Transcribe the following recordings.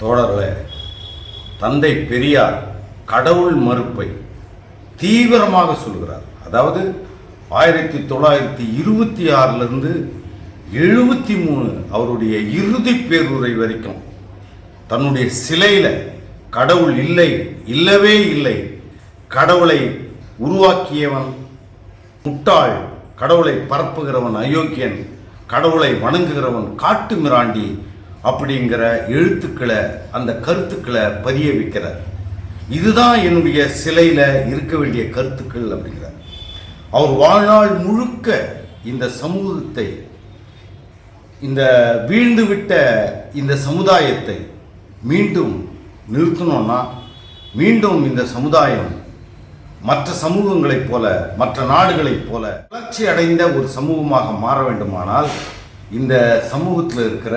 தோழர்களே தந்தை பெரியார் கடவுள் மறுப்பை தீவிரமாக சொல்கிறார். அதாவது ஆயிரத்தி தொள்ளாயிரத்தி இருபத்தி ஆறிலிருந்து எழுபத்தி மூணு அவருடைய இறுதி பேருரை வரைக்கும் தன்னுடைய சிலையில் கடவுள் இல்லை இல்லவே இல்லை கடவுளை உருவாக்கியவன் முட்டாள் கடவுளை பரப்புகிறவன் அயோக்கியன் கடவுளை வணங்குகிறவன் காட்டு மிராண்டி அப்படிங்கிற எழுத்துக்களை அந்த கருத்துக்களை பதிய வைக்கிறார். இதுதான் என்னுடைய சிலையில் இருக்க வேண்டிய கருத்துக்கள் அப்படிங்கிறார். அவர் வாழ்நாள் முழுக்க இந்த சமூகத்தை இந்த வீழ்ந்துவிட்ட இந்த சமுதாயத்தை மீண்டும் நிறுத்தணும்னா மீண்டும் இந்த சமுதாயம் மற்ற சமூகங்களைப் போல மற்ற நாடுகளைப் போல வளர்ச்சி அடைந்த ஒரு சமூகமாக மாற வேண்டுமானால் இந்த சமூகத்தில் இருக்கிற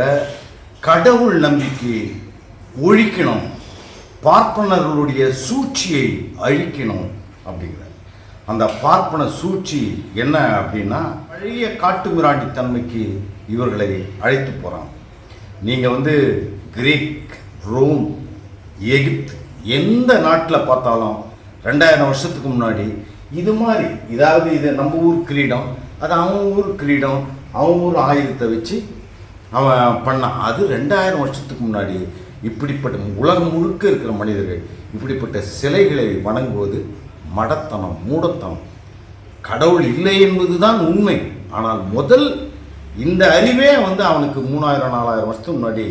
கடவுள் நம்பிக்கையை ஒழிக்கணும். பார்ப்பனர்களுடைய சூழ்ச்சியை அழிக்கணும் அப்படிங்கிற. அந்த பார்ப்பன சூழ்ச்சி என்ன அப்படின்னா பழைய காட்டுமிராண்டி தன்மைக்கு இவர்களை அழைத்து போகிறான் நீங்கள் வந்து கிரீக் ரோம் எகிப்து எந்த நாட்டில் பார்த்தாலும் ரெண்டாயிரம் வருஷத்துக்கு முன்னாடி இது மாதிரி இதாவது இது நம்ம ஊர் கிரீடம் அது அவங்க ஊர் கிரீடம் அவங்க ஊர் ஆயுதத்தை வச்சு அவன் பண்ணான் அது ரெண்டாயிரம் வருஷத்துக்கு முன்னாடி இப்படிப்பட்ட உலகம் முழுக்க இருக்கிற மனிதர்கள் இப்படிப்பட்ட சிலைகளை வணங்குவது மடத்தனம் மூடத்தனம். கடவுள் இல்லை என்பதுதான் உண்மை. ஆனால் முதல் இந்த அறிவே வந்து அவனுக்கு மூணாயிரம் நாலாயிரம் வருஷத்துக்கு முன்னாடி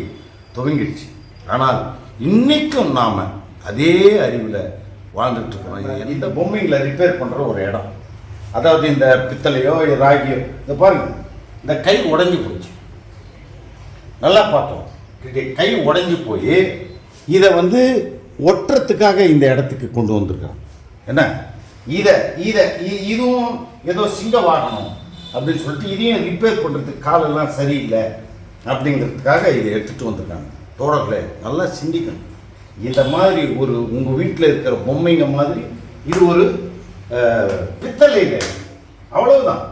துவங்கிடுச்சு. ஆனால் இன்னைக்கும் நாம் அதே அறிவில் வாழ்ந்துட்டு இருக்கிறோம். இந்த பொம்மைகளை ரிப்பேர் பண்ணுற ஒரு இடம்? அதாவது இந்த பித்தளையோ ராகியோ இந்த பாருங்க. இந்த கை உடஞ்சி போச்சு. நல்லா பார்த்தோம். இது கை உடஞ்சி போய் இதை வந்து ஒட்டுறதுக்காக இந்த இடத்துக்கு கொண்டு வந்திருக்கான் என்ன? இதை இதை இதுவும் ஏதோ சிங்க வாகனம் அப்படின்னு சொல்லிட்டு இதையும் ரிப்பேர் பண்ணுறதுக்கு காலெல்லாம் சரியில்லை அப்படிங்கிறதுக்காக இதை எடுத்துகிட்டு வந்திருக்காங்க. தோழர்களே நல்லா சிந்திக்கணும். இந்த மாதிரி ஒரு உங்கள் வீட்டில் இருக்கிற பொம்மைங்க மாதிரி இது ஒரு பித்தளையில் அவ்வளவுதான்.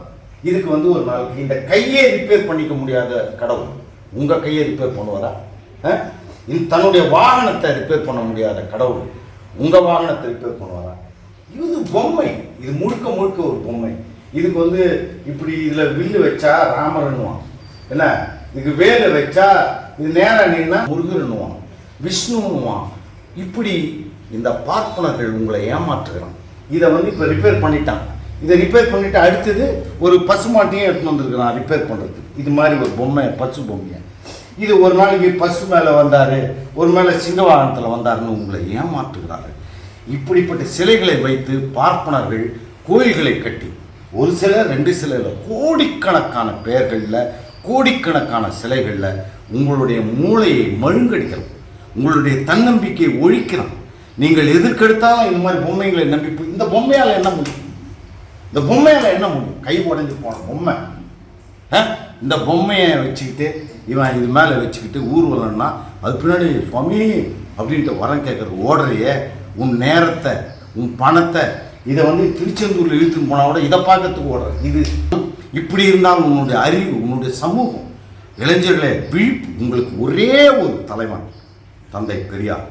இதுக்கு வந்து ஒரு நாளைக்கு இந்த கையே ரிப்பேர் பண்ணிக்க முடியாத கடவுள். உங்கள் கையை ரிப்பேர் பண்ணுவாரா? இந்த தன்னுடைய வாகனத்தை ரிப்பேர் பண்ண முடியாத கடவுள் உங்கள் வாகனத்தை ரிப்பேர் பண்ணுவாரா? இது பொம்மை. இது முழுக்க முழுக்க ஒரு பொம்மை. இதுக்கு வந்து இப்படி இதில் வில்லு வச்சா ராமர்னுவான் என்ன? இதுக்கு வேலை வச்சா இது நேரம் நின்னா முருகன்னுவான் விஷ்ணுன்னுவான். இப்படி இந்த பார்ப்பனர்கள் உங்களை ஏமாற்றுகிறான். இதை வந்து இப்போ ரிப்பேர் பண்ணிட்டான். இதை ரிப்பேர் பண்ணிட்டு அடுத்தது ஒரு பசுமாட்டையும் எடுத்துன்னு வந்திருக்கிறான். ரிப்பேர் பண்ணுறதுக்கு இது மாதிரி ஒரு பொம்மை பசு பொம்மையை? இது ஒரு நாளைக்கு பசு மேலே வந்தார் ஒரு மேலே சிங்கவாகனத்தில் வந்தாருன்னு உங்களை ஏமாற்றுகிறார்கள் இப்படிப்பட்ட சிலைகளை வைத்து பார்ப்பனர்கள் கோயில்களை கட்டி ஒரு சில ரெண்டு சிலையில் கோடிக்கணக்கான பெயர்களில் கோடிக்கணக்கான சிலைகளில் உங்களுடைய மூளையை மழுங்கடிக்கிறோம். உங்களுடைய தன்னம்பிக்கையை ஒழிக்கிறோம். நீங்கள் எதிர்க்கெடுத்தாலும் இந்த மாதிரி பொம்மைகளை நம்பி இந்த பொம்மையால் என்ன முடியும்? இந்த பொம்மையில் என்ன முடியும்? கை உடஞ்சி போன பொம்மை. ஆ? இந்த பொம்மையை வச்சுக்கிட்டு இவன் இது மேலே வச்சுக்கிட்டு ஊர்வலம்னா அது பின்னாடி சுவாமி அப்படின்ட்டு வரம் கேட்குறது ஓடுறையே உன் நேரத்தை உன் பணத்தை இதை வந்து திருச்செந்தூரில் இழுத்துன்னு போனால் கூட இதை பார்க்கறதுக்கு ஓடுற இது இப்படி இருந்தால் உன்னுடைய அறிவு உன்னுடைய சமூகம் இளைஞர்களை விழிப்பு உங்களுக்கு ஒரே ஒரு தலைவன் தந்தை பெரியார்.